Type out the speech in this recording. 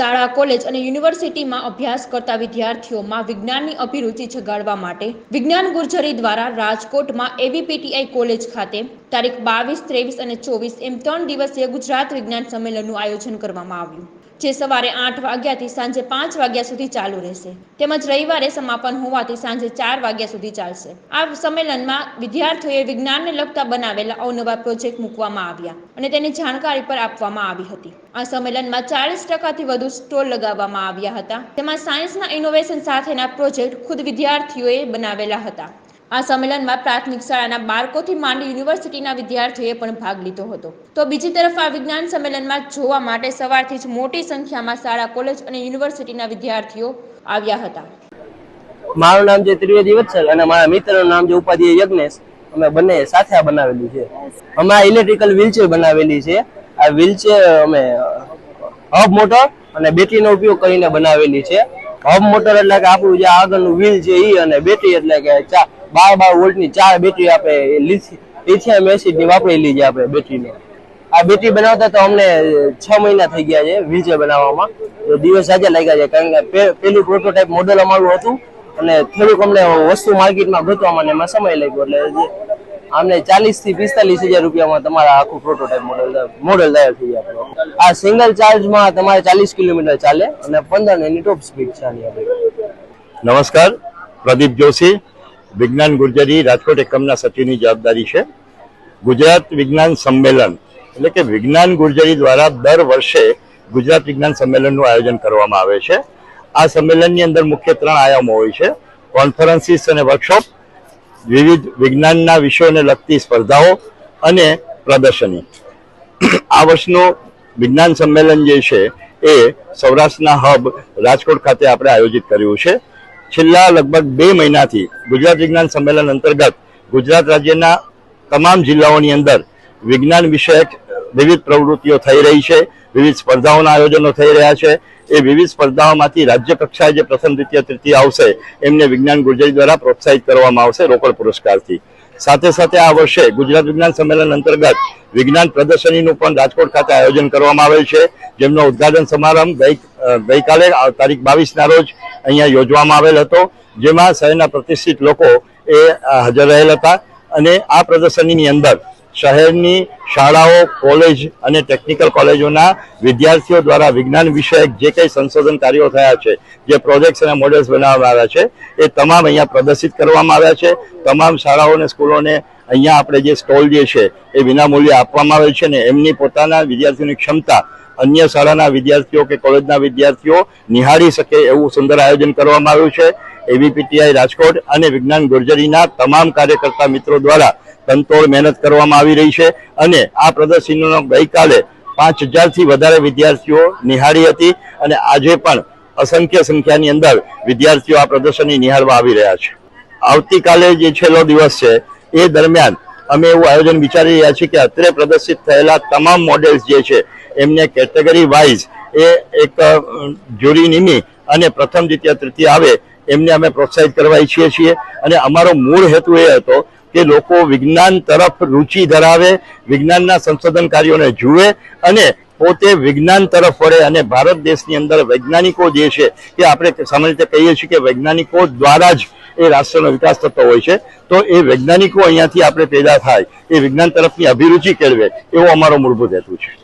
શાળા, કોલેજ અને યુનિવર્સિટીમાં અભ્યાસ કરતા વિદ્યાર્થીઓમાં વિજ્ઞાનની અભિરુચિ જગાડવા માટે વિજ્ઞાન ગુર્જરી દ્વારા રાજકોટમાં એવીપીટીઆઈ કોલેજ ખાતે તારીખ બાવીસ, ત્રેવીસ અને ચોવીસ એમ ત્રણ દિવસીય ગુજરાત વિજ્ઞાન સંમેલનનું આયોજન કરવામાં આવ્યું. જે સવારે આઠ વાગ્યાથી સાંજે પાંચ વાગ્યા સુધી ચાલુ રહેશે. તેમજ રવિવારે સમાપન હોવાથી સાંજે ચાર વાગ્યા સુધી ચાલશે. આ સંમેલનમાં વિદ્યાર્થીઓએ વિજ્ઞાનને લગતા બનાવેલા અવનવા પ્રોજેક્ટ મૂકવામાં આવ્યા અને તેની જાણકારી પર આપવામાં આવી હતી. આ સંમેલનમાં ચાલીસ ટકાથી વધુ સ્ટોલ લગાવવામાં આવ્યા હતા. તેમાં સાયન્સના ઇનોવેશન સાથેના પ્રોજેક્ટ ખુદ વિદ્યાર્થીઓએ બનાવેલા હતા. આ સંમેલનમાં પ્રાથમિક શાળાના બાળકોથી માંડી યુનિવર્સિટીના વિદ્યાર્થીઓએ પણ ભાગ લીધો હતો. તો બીજી તરફ આ વિજ્ઞાન સંમેલનમાં જોવા માટે સવારથી જ મોટી સંખ્યામાં શાળા, કોલેજ અને યુનિવર્સિટીના વિદ્યાર્થીઓ આવ્યા હતા. મારું નામ છે ત્રિવેદી વત્સલ અને મારા મિત્રનું નામ છે ઉપાધ્યાય યજ્ઞેશ, અમે બંને સાથે આ બનાવેલું છે. અમે ઇલેક્ટ્રિકલ વ્હીલચેર બનાવેલી છે. આ વ્હીલચેર અમે હબ મોટર અને બેટરીનો ઉપયોગ કરીને બનાવેલી છે. હબ મોટર એટલે કે આપણું જે આગળનું વ્હીલ છે એ અને બેટરી એટલે કે ચા બાર બાર વોલ્ટની ચાર બેટરી આપણે લિથિયમ એસિડની વાપરેલી છે આપણે બેટરીને આ બેટરી બનાવતા તો અમને છ મહિના થઈ ગયા છે વ્હીલચેર બનાવવામાં. દિવસ સાજા લાગ્યા છે, કારણ કે પેલું પ્રોટોટાઇપ મોડેલ અમારું હતું અને થોડુંક અમને વસ્તુ માર્કેટમાં ગોતવામાં એમાં સમય લાગ્યો. એટલે અમને ચાલીસથી પિસ્તાલીસ હજાર રૂપિયામાં તમારા આખું પ્રોટોટાઇપ મોડેલ મોડેલ તૈયાર થઈ જાય આ સિંગલ ચાર્જમાં તમારે ચાલીસ કિલોમીટર ચાલે અને પંદર એની ટોપ સ્પીડ છે આની નમસ્કાર, પ્રદીપ જોશી. વિજ્ઞાન ગુર્જરી રાજકોટ એકમના સચિવની જવાબદારી છે. ગુજરાત વિજ્ઞાન સંમેલન, એટલે કે વિજ્ઞાન ગુર્જરી દ્વારા દર વર્ષે ગુજરાત વિજ્ઞાન સંમેલનનું આયોજન કરવામાં આવે છે. આ સંમેલનની અંદર મુખ્ય ત્રણ આયામો હોય છે. કોન્ફરન્સીસ અને વર્કશોપ, વિવિધ વિજ્ઞાનના વિષયોને લગતી સ્પર્ધાઓ અને પ્રદર્શની. આ વર્ષનું વિજ્ઞાન સંમેલન જે છે એ સૌરાષ્ટ્રના હબ રાજકોટ ખાતે આપણે આયોજિત કર્યું છે. છેલ્લા લગભગ બે મહિનાથી ગુજરાત વિજ્ઞાન સંમેલન અંતર્ગત ગુજરાત રાજ્યના તમામ જિલ્લાઓની અંદર વિજ્ઞાન વિષયક વિવિધ પ્રવૃત્તિઓ થઈ રહી છે, વિવિધ સ્પર્ધાઓના આયોજનો થઈ રહ્યા છે. એ વિવિધ સ્પર્ધાઓમાંથી રાજ્ય કક્ષાએ જે પ્રથમ, દ્વિતીય, તૃતીય આવશે, એમને વિજ્ઞાન ગુર્જરી દ્વારા પ્રોત્સાહિત કરવામાં આવશે રોકડ પુરસ્કારથી. સાથે સાથે આ વર્ષે ગુજરાત વિજ્ઞાન સંમેલન અંતર્ગત વિજ્ઞાન પ્રદર્શનીનું પણ રાજકોટ ખાતે આયોજન કરવામાં આવેલ છે. જેમનો ઉદ્ઘાટન સમારંભ ગઈ ગઈકાલે તારીખ બાવીસના રોજ અહીંયા યોજવામાં આવેલ હતો, જેમાં શહેરના પ્રતિષ્ઠિત લોકો એ હાજર રહેલ હતા. અને આ પ્રદર્શનીની અંદર શહેરની શાળાઓ, કોલેજ અને ટેકનિકલ કોલેજોના વિદ્યાર્થીઓ દ્વારા વિજ્ઞાન વિષયક જે કંઈ સંશોધન કાર્યો થયા છે, જે પ્રોજેક્ટ્સ અને મોડેલ્સ બનાવવામાં આવ્યા છે, એ તમામ અહીંયા પ્રદર્શિત કરવામાં આવ્યા છે. તમામ શાળાઓ અને સ્કૂલોને અહીંયા આપણે જે સ્ટોલ જે છે, એ વિનામૂલ્યે આપવામાં આવે છે ને એમની પોતાના વિદ્યાર્થીઓની ક્ષમતા અન્ય શાળાના વિદ્યાર્થીઓ કે કોલેજના વિદ્યાર્થીઓ નિહાળી શકે એવું સુંદર આયોજન કરવામાં આવ્યું છે. એબીપીટીઆઈ રાજકોટ અને વિજ્ઞાન ગુર્જરીના તમામ કાર્યકર્તા મિત્રો દ્વારા તનતોડ મહેનત કરવામાં આવી રહી છે અને આ પ્રદર્શનીનો ગઈકાલે પાંચ હજારથી વધારે વિદ્યાર્થીઓ નિહાળી હતી અને આજે પણ અસંખ્ય સંખ્યાની અંદર વિદ્યાર્થીઓ આ પ્રદર્શની નિહાળવા આવી રહ્યા છે. આવતીકાલે જે છેલ્લો દિવસ છે, એ દરમિયાન અમે એવું આયોજન વિચારી રહ્યા છીએ કે અત્રે પ્રદર્શિત થયેલા તમામ મોડેલ્સ જે છે એમને કેટેગરી વાઇઝ એ એક જ્યુરી નિમી અને પ્રથમ, દ્વિતીય, તૃતીય આવે એમને અમે પ્રોત્સાહિત કરવા ઈચ્છીએ છીએ. અને અમારો મૂળ હેતુ એ હતો કે લોકો વિજ્ઞાન તરફ રુચિ ધરાવે, વિજ્ઞાનના સંશોધન કાર્યોને જુએ અને પોતે વિજ્ઞાન તરફ વળે. અને ભારત દેશની અંદર વૈજ્ઞાનિકો જે છે એ આપણે સામાન્ય રીતે કહીએ છીએ કે વૈજ્ઞાનિકો દ્વારા જ એ રાષ્ટ્રનો વિકાસ થતો હોય છે. તો એ વૈજ્ઞાનિકો અહીંયાથી આપણે પેદા થાય, એ વિજ્ઞાન તરફની અભિરુચિ કેળવે એવો અમારો મૂળભૂત હેતુ છે.